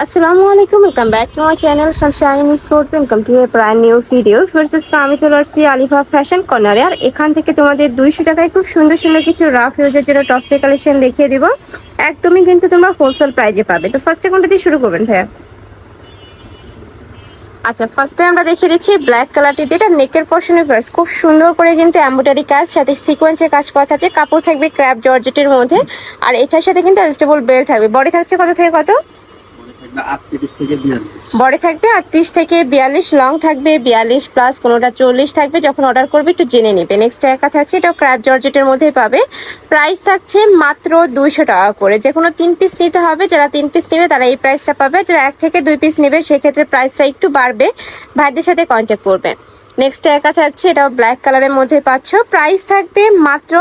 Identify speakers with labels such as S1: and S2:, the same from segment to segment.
S1: আসসালামু আলাইকুম welcome back to my channel sunshine sport welcome to a brand new video ফার্সেস আমি চলে আসছি আলিফা ফ্যাশন কর্নারে আর এখান থেকে তোমাদের দুইশো টাকায় খুব সুন্দর সুন্দর কিছু রাফ ইউজের জন্য টপসের কালেকশন দেখিয়ে দিব। একদমই কিন্তু তোমরা হোলসেল প্রাইজে পাবে। তো ফার্স্টে কোনটা দিয়ে শুরু করবেন ভাইয়া। আচ্ছা ফার্স্টে আমরা দেখিয়ে দিচ্ছি ব্ল্যাক কালারটি এটা নেকের পর্শনে ফার্স্ট খুব সুন্দর করে কিন্তু এমব্রয়ডারি কাজ, সাথে সিকোয়েন্সের কাজ করা থাকছে। কাপড় থাকবে ক্র্যাপ জর্জেটের মধ্যে। আর এটার সাথে কিন্তু অ্যাডজাস্টেবল বেল্ট থাকবে। বডি থাকছে কত থেকে কত? বডি থাকবে আটত্রিশ থেকে বিয়াল্লিশ লং থাকবে বিয়াল্লিশ প্লাস কোনোটা চল্লিশ থাকবে। যখন অর্ডার করবে একটু জেনে নেবে। নেক্সট একা থাকছে এটা ক্র্যাপ জর্জেটের মধ্যে পাবে। প্রাইস থাকছে মাত্র দুইশো টাকা করে। যে কোনো তিন পিস নিতে হবে যারা তিন পিস নেবে তারা এই প্রাইসটা পাবে। যারা এক থেকে দুই পিস নেবে সেক্ষেত্রে প্রাইসটা একটু বাড়বে। ভাইদের সাথে কন্ট্যাক্ট করবে। নেক্সট একা থাকছে এটাও ব্ল্যাক কালারের মধ্যে পাচ্ছ। প্রাইস থাকবে মাত্র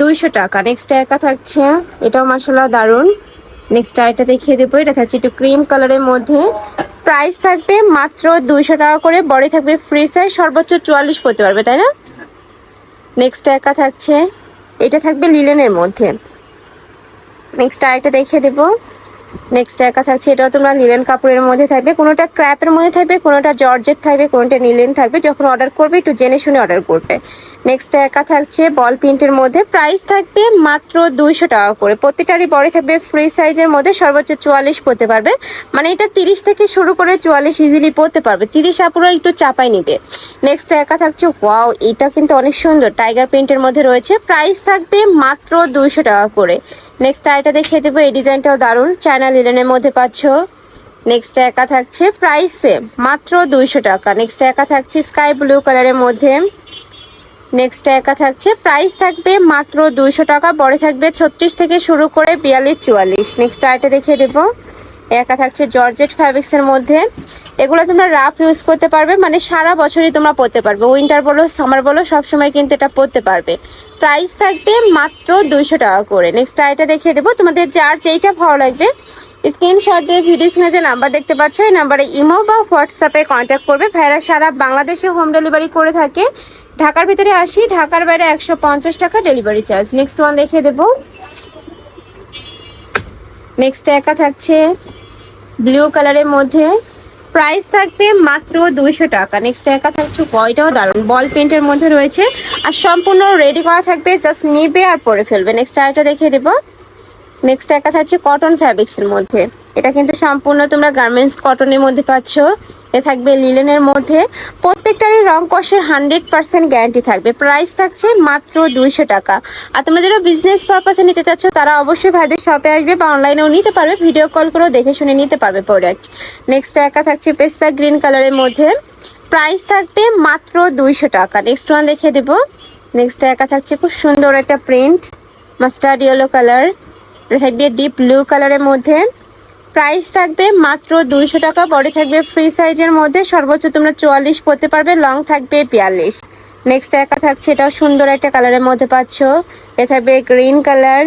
S2: দুইশো টাকা।
S1: নেক্সট একা থাকছে এটাও মাসাল্লাহ দারুণ নেক্সট আরেকটা দেখিয়ে দেবো। এটা থাকছে একটু ক্রিম কালারের মধ্যে। প্রাইস থাকবে মাত্র দুইশো টাকা করে। বডি থাকবে ফ্রি সাইজ সর্বোচ্চ চুয়াল্লিশ পড়তে পারবে, তাই না? নেক্সট একা থাকছে। এটা থাকবে লিলেনের মধ্যে। নেক্সট আরেকটা দেখিয়ে দেবো। নেক্সট একা থাকছে, এটাও তোমরা লিলেন কাপড়ের মধ্যে থাকবে। কোনোটা ক্র্যাপের মধ্যে থাকবে, কোনোটা জর্জেট থাকবে, কোনোটা নিলেন থাকবে। যখন অর্ডার করবে, একটু জেনে শুনে অর্ডার করবে। নেক্সট একা থাকছে বল প্রিন্টের মধ্যে প্রাইস থাকবে মাত্র দুইশো টাকা করে। প্রতিটারই বডি থাকবে ফ্রি সাইজের মধ্যে, সর্বোচ্চ চুয়াল্লিশ পড়তে পারবে। মানে এটা তিরিশ থেকে শুরু করে চুয়াল্লিশ ইজিলি পড়তে পারবে। তিরিশ আপুরা একটু চাপাই নিবে। নেক্সট একা থাকছে ওয়াও এটা কিন্তু অনেক সুন্দর। টাইগার প্রিন্টের মধ্যে রয়েছে। প্রাইস থাকবে মাত্র দুইশো টাকা করে। নেক্সট আইটা দেখিয়ে দেবো, এই ডিজাইনটাও দারুণ। চায়না লিলেনের মধ্যে পাচ্ছ। নেক্সট একা থাকছে। প্রাইসে মাত্র দুইশো টাকা। নেক্সট একা থাকছে স্কাই ব্লু কালারের মধ্যে। নেক্সট একা থাকছে। প্রাইস থাকবে মাত্র দুইশো টাকা। বড় থাকবে ছত্রিশ থেকে শুরু করে বিয়াল্লিশ, চুয়াল্লিশ। নেক্সট আয়টা দেখিয়ে দেবো। একা থাকছে জর্জেট ফ্যাব্রিক্সের মধ্যে। এগুলো তোমরা রাফ ইউজ করতে পারবে মানে সারা বছরই তোমরা পরতে পারবে। উইন্টার বলো সামার বলো সবসময় কিন্তু এটা পরতে পারবে। প্রাইস থাকবে মাত্র দুইশো টাকা করে। নেক্সট আইটা দেখিয়ে দেবো। তোমাদের যার যেইটা ভালো লাগবে স্ক্রিনশট দিয়ে ভিডিও স্ক্রিনে যে নাম্বার দেখতে পাচ্ছ, এই নাম্বারে ইমো বা হোয়াটসঅ্যাপে কন্ট্যাক্ট করবে। ভাইরা সারা বাংলাদেশে হোম ডেলিভারি করে থাকে। ঢাকার ভিতরে আসি, ঢাকার বাইরে একশো পঞ্চাশ টাকা ডেলিভারি চার্জ নেক্সট ওয়ান দেখিয়ে দেবো। নেক্সট একা থাকছে। ব্লু কালারের মধ্যে প্রাইস থাকবে মাত্র দুইশো টাকা। নেক্সট একা থাকছে বয়টাও দারুণ বল পেন্টের মধ্যে রয়েছে। আর সম্পূর্ণ রেডি করা থাকবে জাস্ট নিবে আর পরে ফেলবে। নেক্সট আরেকটা দেখিয়ে দেবো। নেক্সট একা থাকছে কটন ফ্যাব্রিক্সের মধ্যে। এটা কিন্তু সম্পূর্ণ তোমরা গার্মেন্টস কটনের মধ্যে পাচ্ছ। এ থাকবে লিলেনের মধ্যে। প্রত্যেকটারই রং কষের হান্ড্রেড পার্সেন্ট গ্যারান্টি থাকবে। প্রাইস থাকছে মাত্র দুইশো টাকা। আর তোমরা যারা বিজনেস পারপাসে নিতে চাচ্ছ, তারা অবশ্যই ভাইদের শপে আসবে বা অনলাইনেও নিতে পারবে। ভিডিও কল করেও দেখে শুনে নিতে পারবে প্রোডাক্ট নেক্সট একা থাকছে পেস্তা গ্রিন কালারের মধ্যে। প্রাইস থাকবে মাত্র দুইশো টাকা। নেক্সট ওয়ান দেখে দেবো। নেক্সট একা থাকছে খুব সুন্দর একটা প্রিন্ট মাস্টার্ড ইয়েলো কালার থাকবে ডিপ ব্লু কালারের মধ্যে। প্রাইস থাকবে মাত্র দুইশো টাকা বডি থাকবে ফ্রি সাইজের মধ্যে। সর্বোচ্চ তোমরা চুয়াল্লিশ পরতে পারবে লং থাকবে বিয়াল্লিশ। নেক্সট একা থাকছে, এটাও সুন্দর একটা কালারের মধ্যে পাচ্ছ। এ থাকবে গ্রিন কালার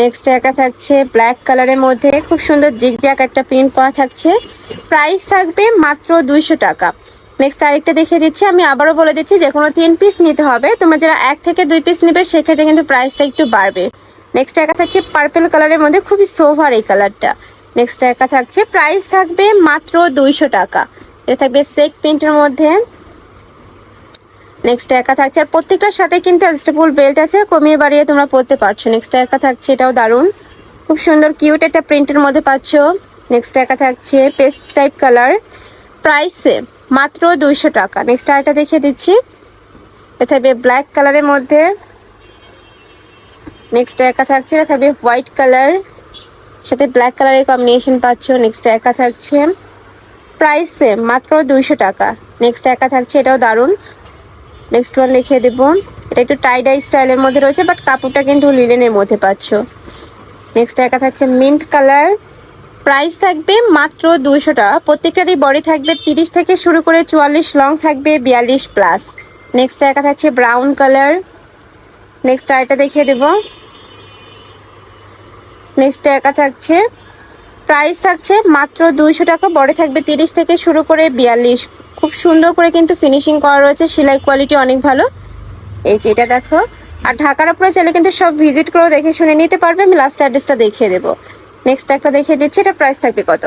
S1: নেক্সট একা থাকছে ব্ল্যাক কালারের মধ্যে। খুব সুন্দর জিগজ্যাক একটা প্রিন্ট করা থাকছে। প্রাইস থাকবে মাত্র দুইশো টাকা। নেক্সট আরেকটা দেখিয়ে দিচ্ছি, আমি আবারও বলে দিচ্ছি যে কোনো তিন পিস নিতে হবে। তোমরা যারা এক থেকে দুই পিস নেবে, সেক্ষেত্রে কিন্তু প্রাইসটা একটু বাড়বে। নেক্সট একা থাকছে পার্পেল কালারের মধ্যে, খুবই সোভার এই কালারটা নেক্সট একা থাকছে প্রাইস থাকবে মাত্র দুইশো টাকা। এটা থাকবে সেক প্রিন্টের মধ্যে। নেক্সট একা থাকছে, আর প্রত্যেকটার সাথে কিন্তু অ্যাডজাস্টেবল বেল্ট আছে, কমিয়ে বাড়িয়ে তোমরা পরতে পারছ। নেক্সট একা থাকছে, এটাও দারুণ। খুব সুন্দর কিউট একটা প্রিন্টের মধ্যে পাচ্ছ। নেক্সট একা থাকছে পেস্ট টাইপ কালার প্রাইসে মাত্র দুইশো টাকা। নেক্সট আরেকটা দেখিয়ে দিচ্ছি। এটা থাকবে ব্ল্যাক কালারের মধ্যে। নেক্সট একা থাকছে, এটা থাকবে হোয়াইট কালার সাথে ব্ল্যাক কালারের কম্বিনেশন পাচ্ছ নেক্সট একা থাকছে। প্রাইস সেম মাত্র দুইশো টাকা। নেক্সট একা থাকছে, এটাও দারুণ। নেক্সট ওয়ান দেখিয়ে দেবো। এটা একটু টাইডাই স্টাইলের মধ্যে রয়েছে বাট কাপড়টা কিন্তু লিলেনের মধ্যে পাচ্ছ। নেক্সট একা থাকছে মিন্ট কালার প্রাইস থাকবে মাত্র দুইশো টাকা। প্রত্যেকটারই বডি থাকবে তিরিশ থেকে শুরু করে চুয়াল্লিশ লং থাকবে বিয়াল্লিশ প্লাস নেক্সট একা থাকছে ব্রাউন কালার নেক্সট আরেকটা দেখিয়ে দেবো। নেক্সট একা থাকছে। প্রাইস থাকছে মাত্র দুইশো টাকা বড় থাকবে তিরিশ থেকে শুরু করে বিয়াল্লিশ। খুব সুন্দর করে কিন্তু ফিনিশিং করা রয়েছে, সেলাই কোয়ালিটি অনেক ভালো। এই যে এটা দেখো। আর ঢাকার উপরে চাইলে কিন্তু সব ভিজিট করেও দেখে শুনে নিতে পারবে, আমি লাস্ট অ্যাড্রেসটা দেখিয়ে দেবো। নেক্সট একটা দেখিয়ে দিচ্ছি, এটা প্রাইস থাকবে কত?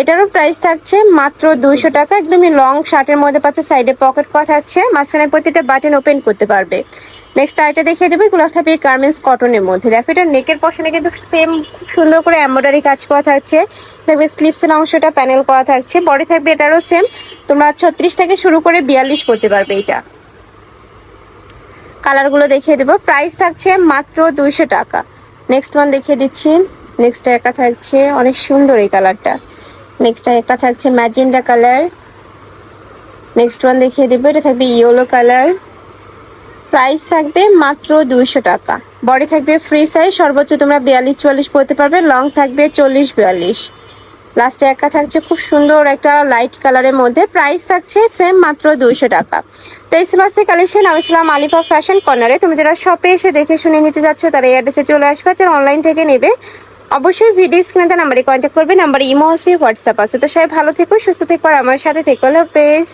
S1: এটারও প্রাইস থাকছে মাত্র দুইশো টাকা। একদমই লং শার্টের মধ্যে পাচ্ছে সাইডে পকেট করা থাকছে মাঝখানে প্রতিটা বাটন ওপেন করতে পারবে। নেক্সট আইটা দেখিয়ে দেবো থাকবে গার্মেন্টস কটনের মধ্যে। দেখো, এটা নেকের পশনে কিন্তু সেম খুব সুন্দর করে এমব্রয়ডারি কাজ করা থাকছে। দেখবে স্লিপসের অংশটা প্যানেল করা থাকছে বডি থাকবে এটারও সেম তোমরা ছত্রিশ থেকে শুরু করে বিয়াল্লিশ করতে পারবে এটা। কালারগুলো দেখিয়ে দেবো প্রাইস থাকছে মাত্র দুইশো টাকা। নেক্সট ওয়ান দেখিয়ে দিচ্ছি নেক্সট একা থাকছে, অনেক সুন্দর এই কালারটা নেক্সট একটা থাকছে ম্যাজেন্ডা কালার নেক্সট ওয়ান দেখিয়ে দেবো, এটা থাকবে ইয়েলো কালার প্রাইস থাকবে মাত্র দুইশো টাকা। বডি থাকবে ফ্রি সাইজ সর্বোচ্চ তোমরা বিয়াল্লিশ চুয়াল্লিশ পড়তে পারবে লং থাকবে চল্লিশ বিয়াল্লিশ। লাস্টে একটা থাকছে খুব সুন্দর একটা লাইট কালারের মধ্যে প্রাইস থাকছে সেম মাত্র দুইশো টাকা। তো এই ছিল কালেকশন আমি ছিলাম আলিফা ফ্যাশন কর্নারে তুমি যারা শপে এসে দেখে শুনে নিতে যাচ্ছ, তারা এই অ্যাড্রেসে চলে আসবে যারা অনলাইন থেকে নেবে অবশ্যই ভিডিও স্ক্রিনে নাম্বারে কন্ট্যাক্ট করবে নাম্বার ইমো আছে হোয়াটসঅ্যাপ আছে। তো সবাই ভালো থেকো, সুস্থ থেকো, আর আমার সাথে থেকো পেজ